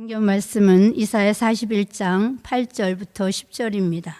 성경 말씀은 이사야 41장 8절부터 10절입니다.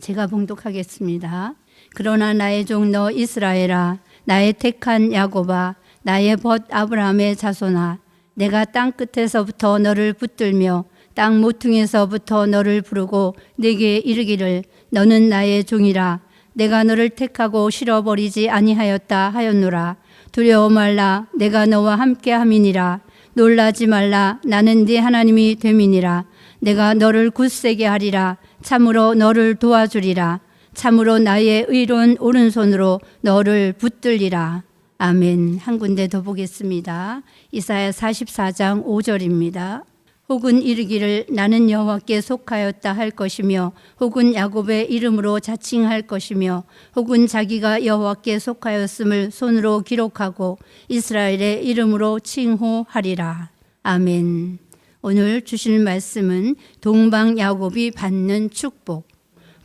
제가 봉독하겠습니다. 그러나 나의 종 너 이스라엘아 나의 택한 야곱아 나의 벗 아브라함의 자손아 내가 땅 끝에서부터 너를 붙들며 땅 모퉁이에서부터 너를 부르고 내게 이르기를 너는 나의 종이라 내가 너를 택하고 실어버리지 아니하였다 하였노라 두려워 말라 내가 너와 함께 함이니라 놀라지 말라. 나는 네 하나님이 됨이니라. 내가 너를 굳세게 하리라. 참으로 너를 도와주리라. 참으로 나의 의로운 오른손으로 너를 붙들리라. 아멘. 한 군데 더 보겠습니다. 이사야 44장 5절입니다 혹은 이르기를 나는 여호와께 속하였다 할 것이며 혹은 야곱의 이름으로 자칭할 것이며 혹은 자기가 여호와께 속하였음을 손으로 기록하고 이스라엘의 이름으로 칭호하리라. 아멘. 오늘 주실 말씀은 동방 야곱이 받는 축복.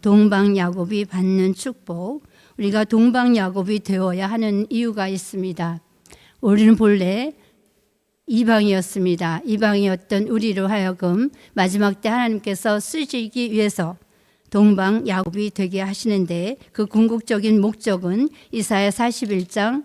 동방 야곱이 받는 축복. 우리가 동방 야곱이 되어야 하는 이유가 있습니다. 우리는 본래 이방이었습니다. 이방이었던 우리로 하여금 마지막 때 하나님께서 쓰시기 위해서 동방 야곱이 되게 하시는데 그 궁극적인 목적은 이사야 41장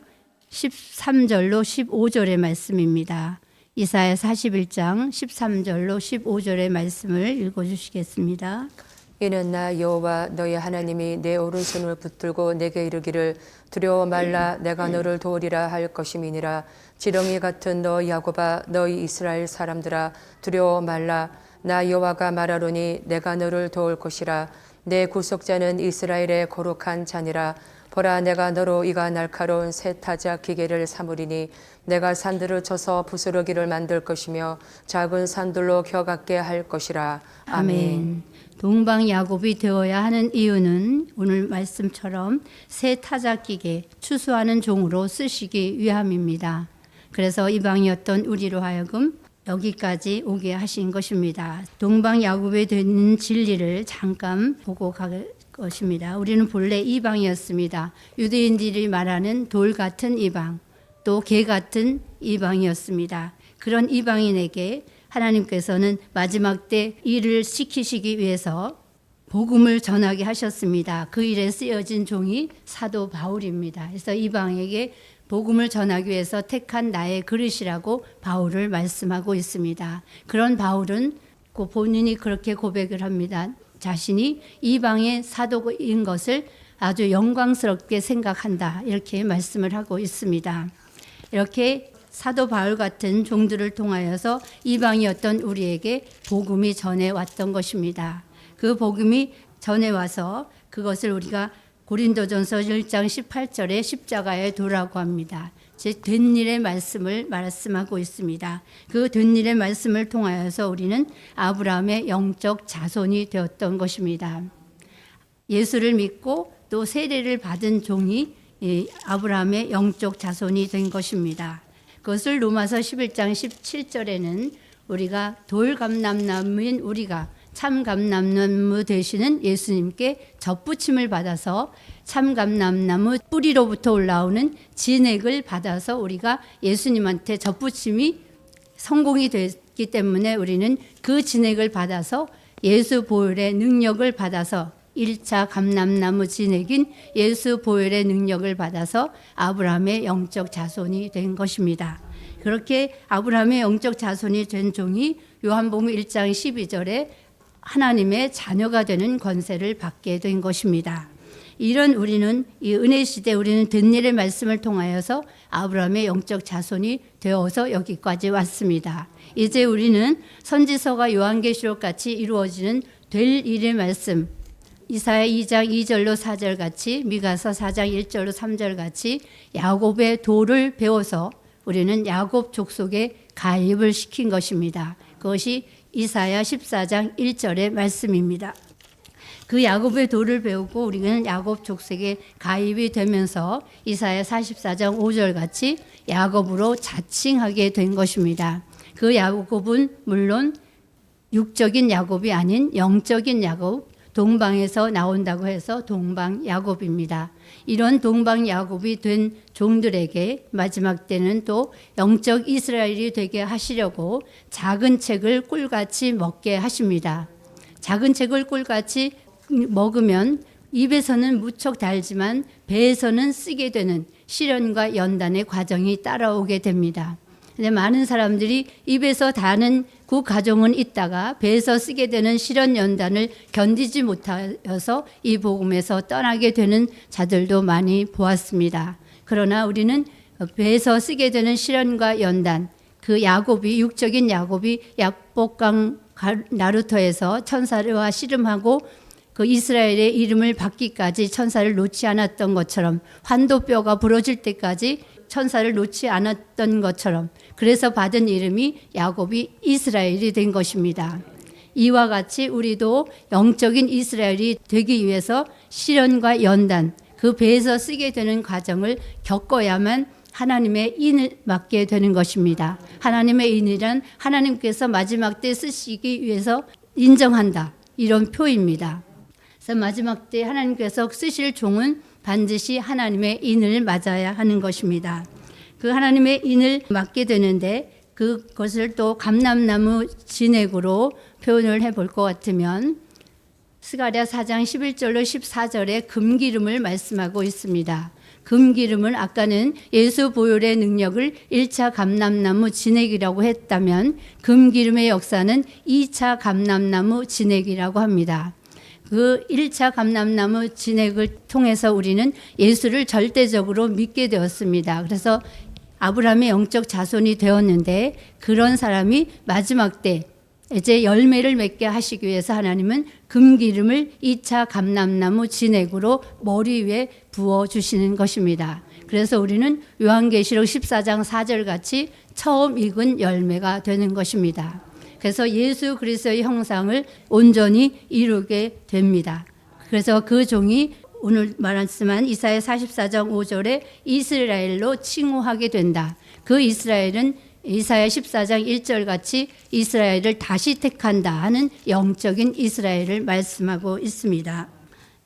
13절로 15절의 말씀입니다. 이사야 41장 13절로 15절의 말씀을 읽어 주시겠습니다. 이는 나 여호와 너희 하나님이 내 오른손을 붙들고 내게 이르기를 두려워 말라 내가 너를 도우리라 할 것임이니라. 지렁이 같은 너 야곱아 너희 이스라엘 사람들아 두려워 말라. 나 여호와가 말하노니 내가 너를 도울 것이라. 내 구속자는 이스라엘의 거룩한 자니라. 보라 내가 너로 이가 날카로운 새 타작 기계를 삼으리니 내가 산들을 쳐서 부스러기를 만들 것이며 작은 산들로 겨 같게 할 것이라. 아멘. 동방 야곱이 되어야 하는 이유는 오늘 말씀처럼 새 타작 기계 추수하는 종으로 쓰시기 위함입니다. 그래서 이방이었던 우리로 하여금 여기까지 오게 하신 것입니다. 동방 야곱이 되는 진리를 잠깐 보고 갈 것입니다. 우리는 본래 이방이었습니다. 유대인들이 말하는 돌 같은 이방, 또 개 같은 이방이었습니다. 그런 이방인에게 하나님께서는 마지막 때 일을 시키시기 위해서 복음을 전하게 하셨습니다. 그 일에 쓰여진 종이 사도 바울입니다. 그래서 이방에게 복음을 전하기 위해서 택한 나의 그릇이라고 바울을 말씀하고 있습니다. 그런 바울은 그 본인이 그렇게 고백을 합니다. 자신이 이방의 사도인 것을 아주 영광스럽게 생각한다. 이렇게 말씀을 하고 있습니다. 이렇게 사도 바울 같은 종들을 통하여서 이방이었던 우리에게 복음이 전해 왔던 것입니다. 그 복음이 전해 와서 그것을 우리가 고린도전서 1장 18절에 십자가에 도라고 합니다. 된 일의 말씀을 말씀하고 있습니다. 그 된 일의 말씀을 통하여서 우리는 아브라함의 영적 자손이 되었던 것입니다. 예수를 믿고 또 세례를 받은 종이 아브라함의 영적 자손이 된 것입니다. 그것을 로마서 11장 17절에는 우리가 돌감람나무인 우리가 참감람나무 되시는 예수님께 젖붙임을 받아서 참감람나무 뿌리로부터 올라오는 진액을 받아서 우리가 예수님한테 젖붙임이 성공이 됐기 때문에 우리는 그 진액을 받아서 예수 보혈의 능력을 받아서 1차 감람나무 진액인 예수 보혈의 능력을 받아서 아브라함의 영적 자손이 된 것입니다. 그렇게 아브라함의 영적 자손이 된 종이 요한복음 1장 12절에 하나님의 자녀가 되는 권세를 받게 된 것입니다. 이런 우리는 이 은혜 시대 우리는 듣는 일의 말씀을 통하여서 아브라함의 영적 자손이 되어서 여기까지 왔습니다. 이제 우리는 선지서가 요한계시록 같이 이루어지는 될 일의 말씀 이사야 2장 2절로 4절 같이 미가서 4장 1절로 3절 같이 야곱의 도를 배워서 우리는 야곱 족속에 가입을 시킨 것입니다. 그것이 이사야 14장 1절의 말씀입니다. 그 야곱의 도를 배우고 우리는 야곱 족속에 가입이 되면서 이사야 44장 5절 같이 야곱으로 자칭하게 된 것입니다. 그 야곱은 물론 육적인 야곱이 아닌 영적인 야곱, 동방에서 나온다고 해서 동방 야곱입니다. 이런 동방 야곱이 된 종들에게 마지막 때는 또 영적 이스라엘이 되게 하시려고 작은 책을 꿀같이 먹게 하십니다. 작은 책을 꿀같이 먹으면 입에서는 무척 달지만 배에서는 쓰게 되는 시련과 연단의 과정이 따라오게 됩니다. 근데 많은 사람들이 입에서 다는 그 과정은 있다가 배에서 쓰게 되는 시련 연단을 견디지 못하여서 이 복음에서 떠나게 되는 자들도 많이 보았습니다. 그러나 우리는 배에서 쓰게 되는 시련과 연단, 그 야곱이 육적인 야곱이 약복강 가- 나루터에서 천사와 씨름하고 그 이스라엘의 이름을 받기까지 천사를 놓지 않았던 것처럼 환도뼈가 부러질 때까지 천사를 놓지 않았던 것처럼 그래서 받은 이름이 야곱이 이스라엘이 된 것입니다. 이와 같이 우리도 영적인 이스라엘이 되기 위해서 시련과 연단 그 배에서 쓰게 되는 과정을 겪어야만 하나님의 인을 맡게 되는 것입니다. 하나님의 인이란 하나님께서 마지막 때 쓰시기 위해서 인정한다. 이런 표입니다. 그래서 마지막 때 하나님께서 쓰실 종은 반드시 하나님의 인을 맞아야 하는 것입니다. 그 하나님의 인을 맡게 되는데 그것을 또 감람나무 진액으로 표현을 해볼 것 같으면 스가랴 4장 11절로 14절에 금기름을 말씀하고 있습니다. 금기름은 아까는 예수 보혈의 능력을 1차 감람나무 진액이라고 했다면 금기름의 역사는 2차 감람나무 진액이라고 합니다. 그 1차 감람나무 진액을 통해서 우리는 예수를 절대적으로 믿게 되었습니다. 그래서 아브라함의 영적 자손이 되었는데 그런 사람이 마지막 때 이제 열매를 맺게 하시기 위해서 하나님은 금기름을 2차 감람나무 진액으로 머리 위에 부어 주시는 것입니다. 그래서 우리는 요한계시록 14장 4절 같이 처음 익은 열매가 되는 것입니다. 그래서 예수 그리스도의 형상을 온전히 이루게 됩니다. 그래서 그 종이 오늘 말했지만 이사야 44장 5절에 이스라엘로 칭호하게 된다. 그 이스라엘은 이사야 14장 1절 같이 이스라엘을 다시 택한다 하는 영적인 이스라엘을 말씀하고 있습니다.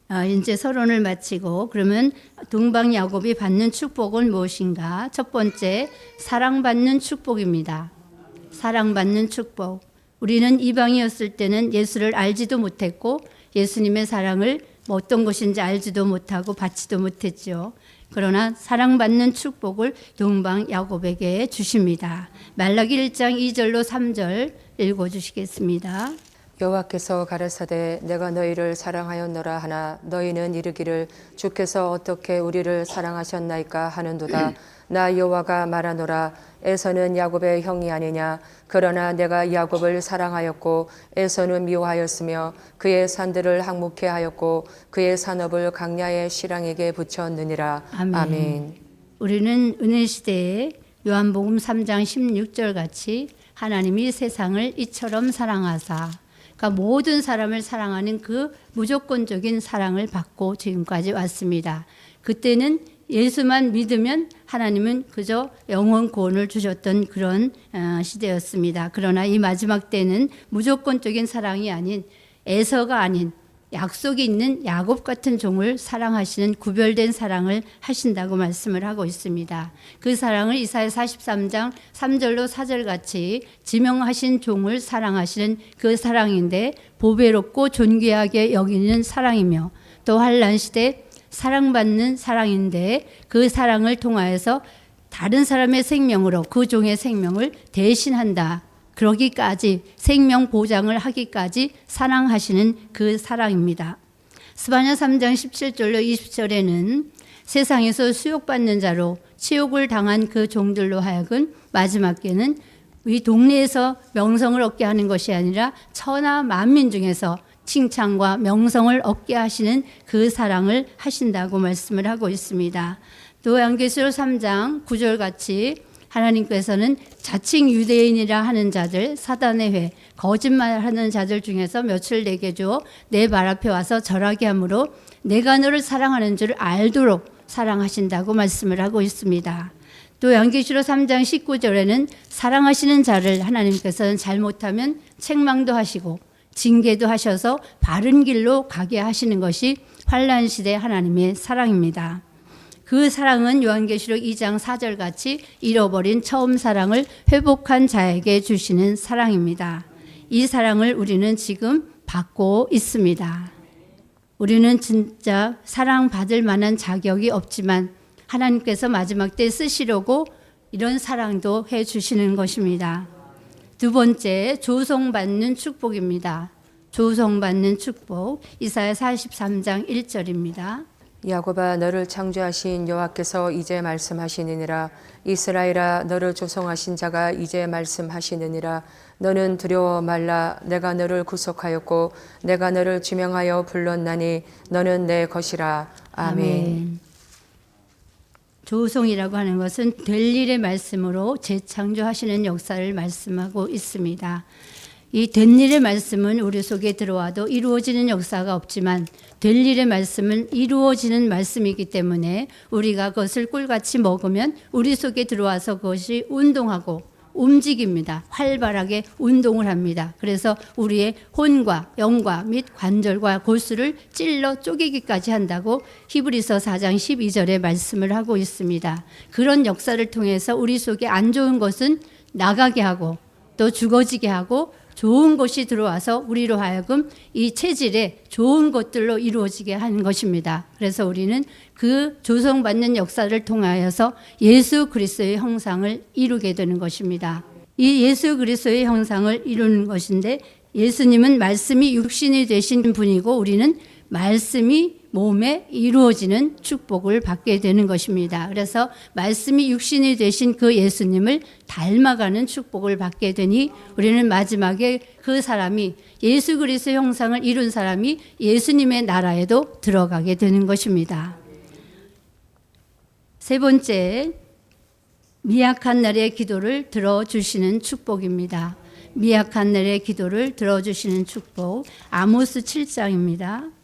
아, 이제 서론을 마치고 그러면 동방 야곱이 받는 축복은 무엇인가? 첫 번째 사랑받는 축복입니다. 사랑받는 축복. 우리는 이방이었을 때는 예수를 알지도 못했고 예수님의 사랑을 뭐 어떤 것인지 알지도 못하고 받지도 못했죠. 그러나 사랑받는 축복을 동방 야곱에게 주십니다. 말라기 1장 2절로 3절 읽어 주시겠습니다. 여호와께서 가라사대 내가 너희를 사랑하였노라 하나 너희는 이르기를 주께서 어떻게 우리를 사랑하셨나이까 하는도다 나 여호와가 말하노라 에서는 야곱의 형이 아니냐 그러나 내가 야곱을 사랑하였고 에서는 미워하였으며 그의 산들을 항목해 하였고 그의 산업을 강야의 실랑에게 붙였느니라 아멘. 아멘. 우리는 은혜 시대에 요한복음 3장 16절 같이 하나님이 세상을 이처럼 사랑하사 그러니까 모든 사람을 사랑하는 그 무조건적인 사랑을 받고 지금까지 왔습니다. 그때는 예수만 믿으면 하나님은 그저 영원 구원을 주셨던 그런 어, 시대였습니다. 그러나 이 마지막 때는 무조건적인 사랑이 아닌 애서가 아닌 약속이 있는 야곱 같은 종을 사랑하시는 구별된 사랑을 하신다고 말씀을 하고 있습니다. 그 사랑을 이사야 43장 3절로 4절 같이 지명하신 종을 사랑하시는 그 사랑인데 보배롭고 존귀하게 여기는 사랑이며 또 환란 시대 사랑받는 사랑인데 그 사랑을 통하여서 다른 사람의 생명으로 그 종의 생명을 대신한다. 그러기까지 생명 보장을 하기까지 사랑하시는 그 사랑입니다. 스바냐 3장 17절로 20절에는 세상에서 수욕받는 자로 치욕을 당한 그 종들로 하여금 마지막 에는 이 동네에서 명성을 얻게 하는 것이 아니라 천하 만민 중에서 칭찬과 명성을 얻게 하시는 그 사랑을 하신다고 말씀을 하고 있습니다. 또 양계시록 3장 9절 같이 하나님께서는 자칭 유대인이라 하는 자들 사단의 회 거짓말하는 자들 중에서 며칠 내게 주어 내발 앞에 와서 절하게 함으로 내가 너를 사랑하는 줄 알도록 사랑하신다고 말씀을 하고 있습니다. 또 양계시록 3장 19절에는 사랑하시는 자를 하나님께서는 잘못하면 책망도 하시고 징계도 하셔서 바른 길로 가게 하시는 것이 환란 시대 하나님의 사랑입니다. 그 사랑은 요한계시록 2장 4절 같이 잃어버린 처음 사랑을 회복한 자에게 주시는 사랑입니다. 이 사랑을 우리는 지금 받고 있습니다. 우리는 진짜 사랑받을 만한 자격이 없지만 하나님께서 마지막 때 쓰시려고 이런 사랑도 해 주시는 것입니다. 두 번째, 조성받는 축복입니다. 조성받는 축복. 이사야 43장 1절입니다. 야곱아 너를 창조하신 여호와께서 이제 말씀하시느니라. 이스라엘아 너를 조성하신 자가 이제 말씀하시느니라. 너는 두려워 말라. 내가 너를 구속하였고 내가 너를 지명하여 불렀나니 너는 내 것이라. 아멘. 조성이라고 하는 것은 될 일의 말씀으로 재창조하시는 역사를 말씀하고 있습니다. 이 된 일의 말씀은 우리 속에 들어와도 이루어지는 역사가 없지만 될 일의 말씀은 이루어지는 말씀이기 때문에 우리가 그것을 꿀같이 먹으면 우리 속에 들어와서 그것이 운동하고 움직입니다. 활발하게 운동을 합니다. 그래서 우리의 혼과 영과 및 관절과 골수를 찔러 쪼개기까지 한다고 히브리서 4장 12절에 말씀을 하고 있습니다. 그런 역사를 통해서 우리 속에 안 좋은 것은 나가게 하고 또 죽어지게 하고 좋은 것이 들어와서 우리로 하여금 이 체질에 좋은 것들로 이루어지게 하는 것입니다. 그래서 우리는 그 조성받는 역사를 통하여서 예수 그리스도의 형상을 이루게 되는 것입니다. 이 예수 그리스도의 형상을 이루는 것인데 예수님은 말씀이 육신이 되신 분이고 우리는 말씀이 몸에 이루어지는 축복을 받게 되는 것입니다. 그래서 말씀이 육신이 되신 그 예수님을 닮아가는 축복을 받게 되니 우리는 마지막에 그 사람이 예수 그리스도 형상을 이룬 사람이 예수님의 나라에도 들어가게 되는 것입니다. 세 번째, 미약한 날의 기도를 들어주시는 축복입니다. 미약한 날의 기도를 들어주시는 축복. 아모스 7장입니다.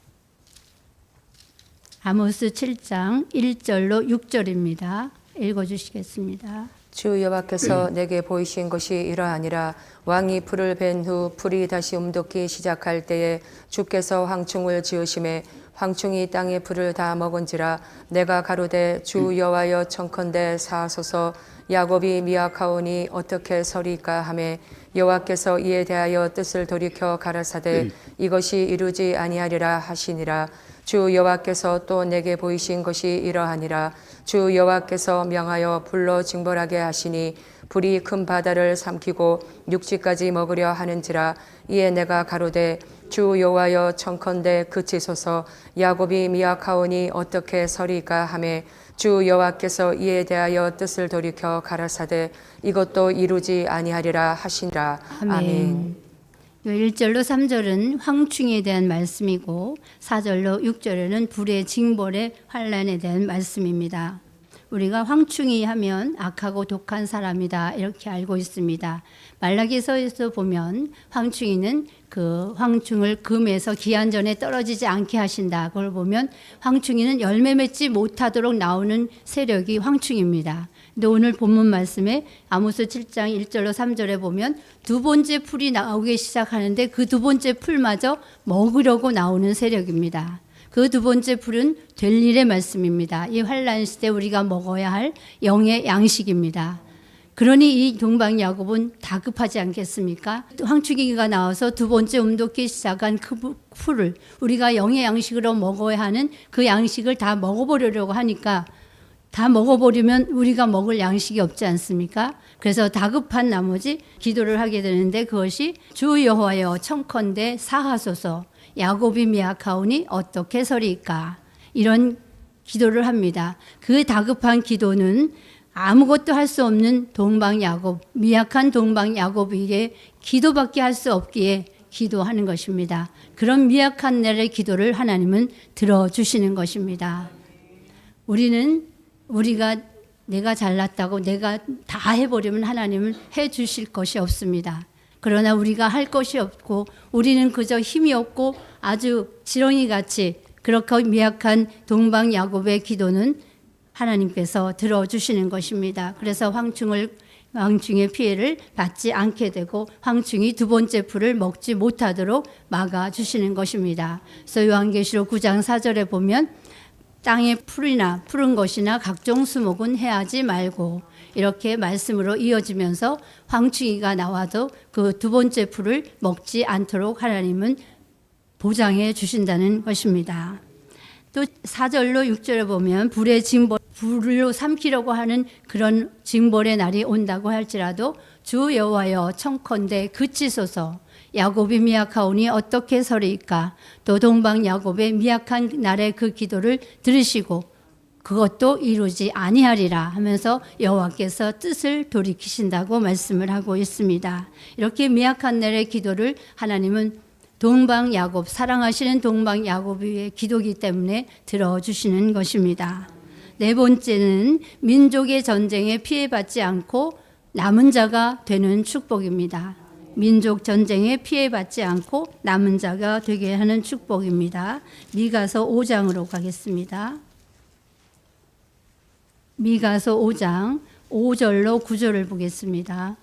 아모스 7장 1절로 6절입니다. 읽어주시겠습니다. 주 여호와께서 내게 보이신 것이 이러하니라. 왕이 풀을 벤 후 풀이 다시 움돋기 시작할 때에 주께서 황충을 지으심에 황충이 땅의 풀을 다 먹은지라 내가 가로되 주 여호와여 청컨대 사하소서 야곱이 미약하오니 어떻게 서리까 하매 여호와께서 이에 대하여 뜻을 돌이켜 가라사대 이것이 이루지 아니하리라 하시니라 주 여호와께서 또 내게 보이신 것이 이러하니라 주 여호와께서 명하여 불로 징벌하게 하시니 불이 큰 바다를 삼키고 육지까지 먹으려 하는지라 이에 내가 가로되 주 여호와여 청컨대 그치소서 야곱이 미약하오니 어떻게 서리까 하매 주 여호와께서 이에 대하여 뜻을 돌이켜 가라사대 이것도 이루지 아니하리라 하시니라 아멘. 아멘. 1절로 3절은 황충에 대한 말씀이고 4절로 6절에는 불의 징벌의 환란에 대한 말씀입니다. 우리가 황충이 하면 악하고 독한 사람이다 이렇게 알고 있습니다. 말라기서에서 보면 황충이는 그 황충을 금에서 기한 전에 떨어지지 않게 하신다. 그걸 보면 황충이는 열매 맺지 못하도록 나오는 세력이 황충입니다. 근데 오늘 본문 말씀에 아모스 7장 1절로 3절에 보면 두 번째 풀이 나오기 시작하는데 그 두 번째 풀마저 먹으려고 나오는 세력입니다. 그 두 번째 풀은 될 일의 말씀입니다. 이 환란 시대 우리가 먹어야 할 영의 양식입니다. 그러니 이 동방 야곱은 다급하지 않겠습니까? 황축이가 나와서 두 번째 움돋기 시작한 그 풀을 우리가 영의 양식으로 먹어야 하는 그 양식을 다 먹어보려고 하니까 다 먹어버리면 우리가 먹을 양식이 없지 않습니까? 그래서 다급한 나머지 기도를 하게 되는데 그것이 주 여호와여 청컨대 사하소서 야곱이 미약하오니 어떻게 서리까 이런 기도를 합니다. 그 다급한 기도는 아무것도 할 수 없는 동방 야곱 미약한 동방 야곱에게 기도밖에 할 수 없기에 기도하는 것입니다. 그런 미약한 날의 기도를 하나님은 들어주시는 것입니다. 우리는 우리가 내가 잘났다고 내가 다 해버리면 하나님은 해 주실 것이 없습니다. 그러나 우리가 할 것이 없고 우리는 그저 힘이 없고 아주 지렁이 같이 그렇게 미약한 동방 야곱의 기도는 하나님께서 들어주시는 것입니다. 그래서 황충을 황충의 피해를 받지 않게 되고 황충이 두 번째 풀을 먹지 못하도록 막아 주시는 것입니다. 그래서 요한계시록 9장 4절에 보면 땅의 풀이나 푸른 것이나 각종 수목은 해하지 말고 이렇게 말씀으로 이어지면서 황충이가 나와도 그 두 번째 풀을 먹지 않도록 하나님은 보장해 주신다는 것입니다. 또 4절로 6절에 보면 불의 징벌 불로 삼키려고 하는 그런 징벌의 날이 온다고 할지라도 주 여호와여 청컨대 그치소서 야곱이 미약하오니 어떻게 서리이까 또 동방 야곱의 미약한 날의 그 기도를 들으시고 그것도 이루지 아니하리라 하면서 여호와께서 뜻을 돌이키신다고 말씀을 하고 있습니다. 이렇게 미약한 날의 기도를 하나님은 동방 야곱 사랑하시는 동방 야곱의 기도기 때문에 들어주시는 것입니다. 네 번째는 민족의 전쟁에 피해받지 않고 남은 자가 되는 축복입니다. 민족 전쟁에 피해받지 않고 남은 자가 되게 하는 축복입니다. 미가서 5장으로 가겠습니다. 미가서 5장 5절로 9절을 보겠습니다.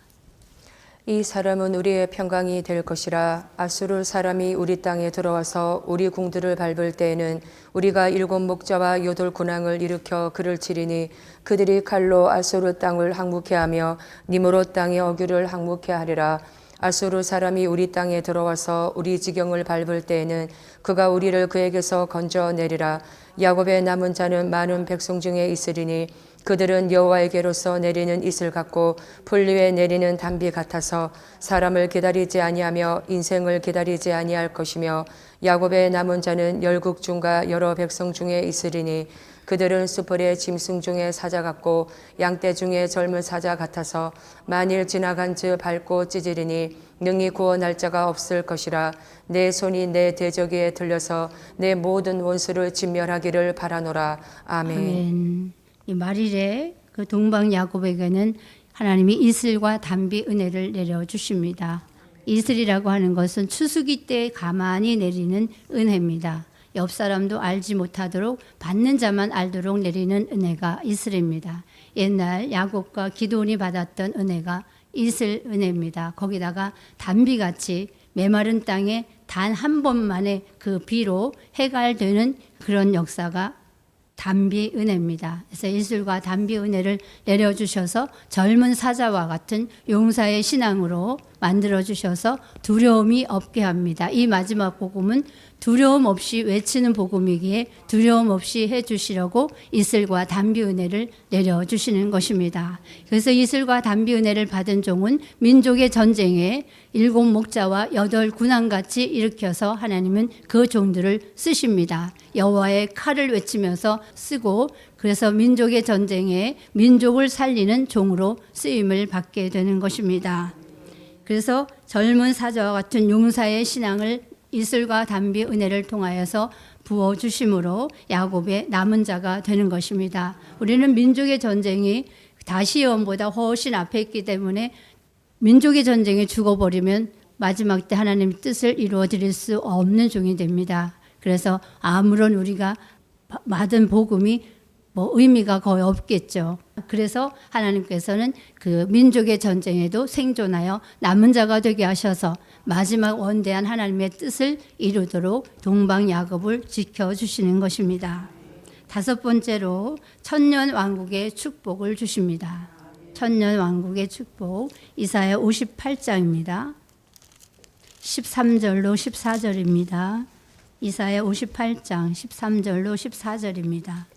이 사람은 우리의 평강이 될 것이라 아수르 사람이 우리 땅에 들어와서 우리 궁들을 밟을 때에는 우리가 일곱 목자와 여덟 군왕을 일으켜 그를 치리니 그들이 칼로 아수르 땅을 항복해 하며 니무롯 땅의 어귀를 항복해 하리라 아수르 사람이 우리 땅에 들어와서 우리 지경을 밟을 때에는 그가 우리를 그에게서 건져내리라. 야곱의 남은 자는 많은 백성 중에 있으리니 그들은 여호와에게로서 내리는 이슬 같고 풀 위에 내리는 담비 같아서 사람을 기다리지 아니하며 인생을 기다리지 아니할 것이며 야곱의 남은 자는 열국 중과 여러 백성 중에 있으리니 그들은 수풀의 짐승 중에 사자 같고 양떼 중에 젊은 사자 같아서 만일 지나간 즉 밟고 찢으리니 능히 구원할 자가 없을 것이라 내 손이 내 대적에 들려서 내 모든 원수를 진멸하기를 바라노라 아멘. 아멘. 이 말일에 그 동방 야곱에게는 하나님이 이슬과 담비 은혜를 내려 주십니다. 이슬이라고 하는 것은 추수기 때 가만히 내리는 은혜입니다. 옆 사람도 알지 못하도록 받는 자만 알도록 내리는 은혜가 이슬입니다. 옛날 야곱과 기도원이 받았던 은혜가 이슬 은혜입니다. 거기다가 담비같이 메마른 땅에 단 한 번만에 그 비로 해갈되는 그런 역사가 담비 은혜입니다. 그래서 이슬과 담비 은혜를 내려주셔서 젊은 사자와 같은 용사의 신앙으로 만들어 주셔서 두려움이 없게 합니다. 이 마지막 복음은 두려움 없이 외치는 복음이기에 두려움 없이 해 주시려고 이슬과 담비 은혜를 내려 주시는 것입니다. 그래서 이슬과 담비 은혜를 받은 종은 민족의 전쟁에 일곱 목자와 여덟 군왕 같이 일으켜서 하나님은 그 종들을 쓰십니다. 여호와의 칼을 외치면서 쓰고 그래서 민족의 전쟁에 민족을 살리는 종으로 쓰임을 받게 되는 것입니다. 그래서 젊은 사자와 같은 용사의 신앙을 이슬과 담비 은혜를 통하여서 부어 주심으로 야곱의 남은 자가 되는 것입니다. 우리는 민족의 전쟁이 다시온보다 훨씬 앞에 있기 때문에 민족의 전쟁에 죽어버리면 마지막 때 하나님 뜻을 이루어 드릴 수 없는 종이 됩니다. 그래서 아무런 우리가 받은 복음이 뭐 의미가 거의 없겠죠. 그래서 하나님께서는 그 민족의 전쟁에도 생존하여 남은 자가 되게 하셔서 마지막 원대한 하나님의 뜻을 이루도록 동방 야곱을 지켜 주시는 것입니다. 다섯 번째로 천년 왕국의 축복을 주십니다. 천년 왕국의 축복 이사야 58장입니다. 13절로 14절입니다. 이사야 58장 13절로 14절입니다.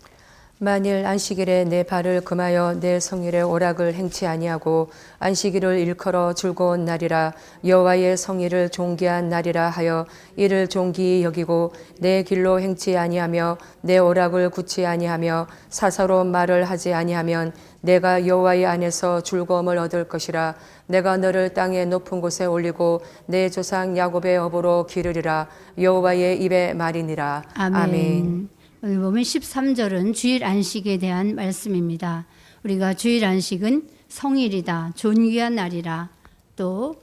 만일 안식일에 내 발을 금하여 내 성일의 오락을 행치 아니하고 안식일을 일컬어 즐거운 날이라 여호와의 성일을 존귀한 날이라 하여 이를 존귀히 여기고 내 길로 행치 아니하며 내 오락을 굳지 아니하며 사사로운 말을 하지 아니하면 내가 여호와의 안에서 즐거움을 얻을 것이라 내가 너를 땅의 높은 곳에 올리고 내 조상 야곱의 업으로 기르리라 여호와의 입의 말이니라 아멘. 아멘. 여기 보면 13절은 주일 안식에 대한 말씀입니다. 우리가 주일 안식은 성일이다, 존귀한 날이라, 또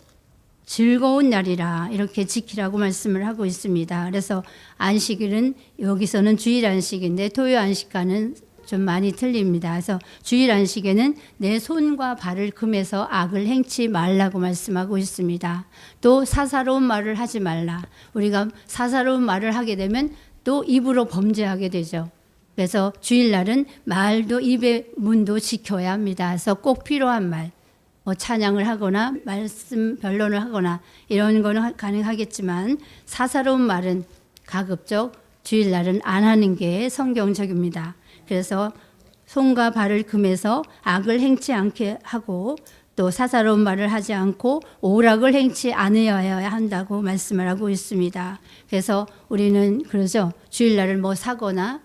즐거운 날이라 이렇게 지키라고 말씀을 하고 있습니다. 그래서 안식일은 여기서는 주일 안식인데 토요 안식과는 좀 많이 틀립니다. 그래서 주일 안식에는 내 손과 발을 금해서 악을 행치 말라고 말씀하고 있습니다. 또 사사로운 말을 하지 말라. 우리가 사사로운 말을 하게 되면 또 입으로 범죄하게 되죠. 그래서 주일날은 말도 입의 문도 지켜야 합니다. 그래서 꼭 필요한 말, 뭐 찬양을 하거나 말씀 변론을 하거나 이런 거는 하- 가능하겠지만 사사로운 말은 가급적 주일날은 안 하는 게 성경적입니다. 그래서 손과 발을 금해서 악을 행치 않게 하고 또 사사로운 말을 하지 않고 오락을 행치 않으여야 한다고 말씀을 하고 있습니다. 그래서 우리는 그러죠. 주일날을 뭐 사거나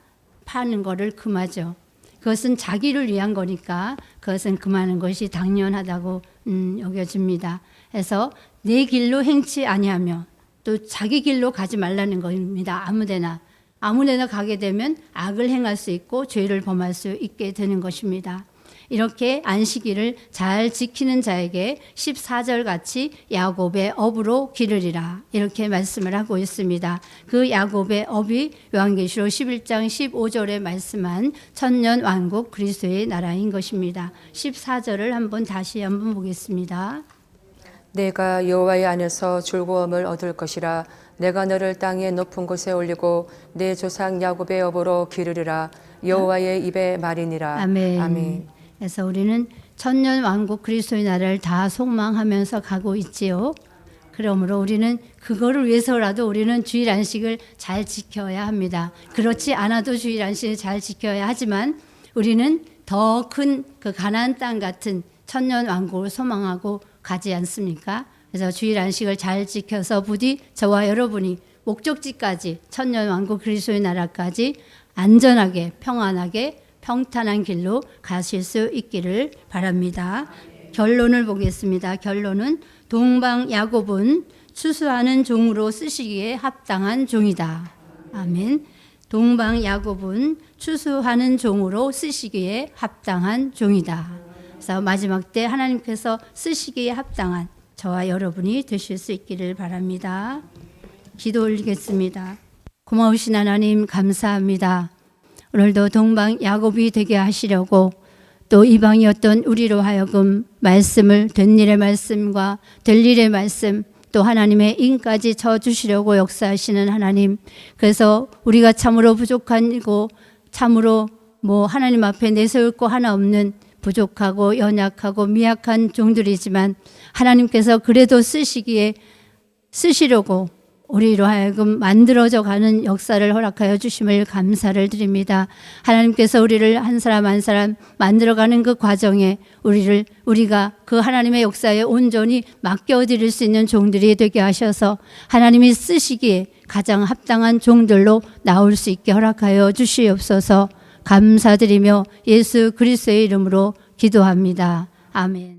파는 거를 금하죠. 그것은 자기를 위한 거니까 그것은 금하는 것이 당연하다고 음, 여겨집니다. 그래서 내 길로 행치 아니하며 또 자기 길로 가지 말라는 겁니다. 아무데나 아무데나 가게 되면 악을 행할 수 있고 죄를 범할 수 있게 되는 것입니다. 이렇게 안식일을 잘 지키는 자에게 14절 같이 야곱의 업으로 기르리라 이렇게 말씀을 하고 있습니다. 그 야곱의 업이 요한계시록 11장 15절에 말씀한 천년 왕국 그리스도의 나라인 것입니다. 14절을 한번 다시 한번 보겠습니다. 내가 여호와의 안에서 즐거움을 얻을 것이라 내가 너를 땅의 높은 곳에 올리고 내 조상 야곱의 업으로 기르리라 여호와의 입에 말이니라 아멘. 그래서 우리는 천년 왕국 그리스도의 나라를 다 소망하면서 가고 있지요. 그러므로 우리는 그거를 위해서라도 우리는 주일 안식을 잘 지켜야 합니다. 그렇지 않아도 주일 안식을 잘 지켜야 하지만 우리는 더 큰 그 가나안 땅 같은 천년 왕국을 소망하고 가지 않습니까? 그래서 주일 안식을 잘 지켜서 부디 저와 여러분이 목적지까지 천년 왕국 그리스도의 나라까지 안전하게 평안하게 평탄한 길로 가실 수 있기를 바랍니다. 결론을 보겠습니다. 결론은 동방 야곱은 추수하는 종으로 쓰시기에 합당한 종이다. 아멘. 동방 야곱은 추수하는 종으로 쓰시기에 합당한 종이다. 그래서 마지막 때 하나님께서 쓰시기에 합당한 저와 여러분이 되실 수 있기를 바랍니다. 기도 올리겠습니다. 고마우신 하나님 감사합니다. 오늘도 동방 야곱이 되게 하시려고 또 이방이었던 우리로 하여금 말씀을 된 일의 말씀과 될 일의 말씀 또 하나님의 인까지 쳐 주시려고 역사하시는 하나님. 그래서 우리가 참으로 부족하고 참으로 뭐 하나님 앞에 내세울 거 하나 없는 부족하고 연약하고 미약한 종들이지만 하나님께서 그래도 쓰시기에 쓰시려고 우리로 하여금 만들어져 가는 역사를 허락하여 주심을 감사를 드립니다. 하나님께서 우리를 한 사람 한 사람 만들어 가는 그 과정에 우리를 우리가 그 하나님의 역사에 온전히 맡겨 드릴 수 있는 종들이 되게 하셔서 하나님이 쓰시기에 가장 합당한 종들로 나올 수 있게 허락하여 주시옵소서. 감사드리며 예수 그리스도의 이름으로 기도합니다. 아멘.